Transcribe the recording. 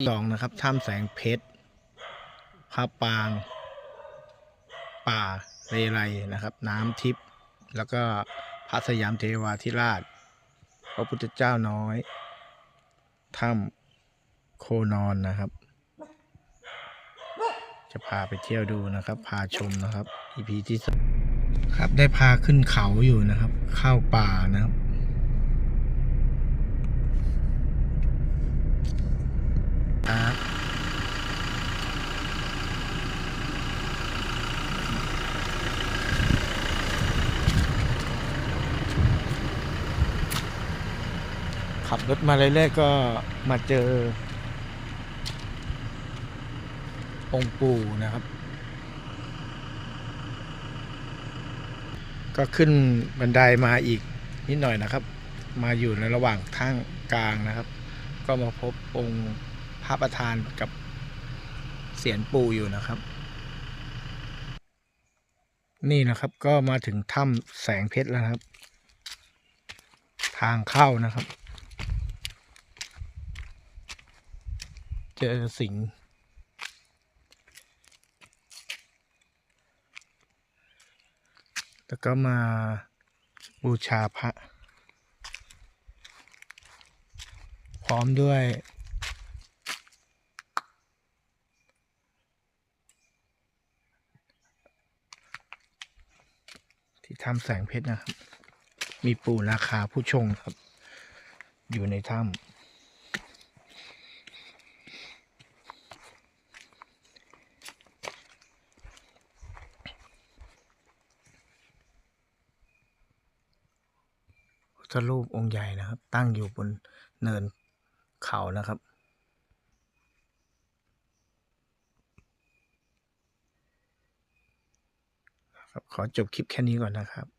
สองนะครับถ้ำแสงเพชรพระปาง ป่าเรไรนะครับ น้ำทิพย์แล้วก็พระสยามเทวาธิราช พระพุทธเจ้าน้อยถ้ำโคนอนนะครับ จะพาไปเที่ยวดูนะครับ พาชมนะครับ EP ที่สครับได้พาขึ้นเขาอยู่นะครับ เข้าป่านะครับ ครับขับรถมาเรื่อยๆก็มาเจอ องค์ปู่นะครับ ก็ขึ้นบันไดมาอีกนิดหน่อยนะครับ มาอยู่ในระหว่างทางกลางนะครับ ก็มาพบองค์ ระประธานกับเสียนปูอยู่นะครับ นี่นะครับก็มาถึงถ้ำแสงเพชรแล้วครับ ทางเข้านะครับ เจอสิงแล้วก็มาบูชาพระ พร้อมด้วย ที่ถ้ำแสงเพชรนะครับ มีปู่ราคาผู้ชงครับ อยู่ในถ้ำพุทธรูปองค์ใหญ่นะครับ ตั้งอยู่บนเนินเขานะครับ ขอจบคลิปแค่นี้ก่อนนะครับ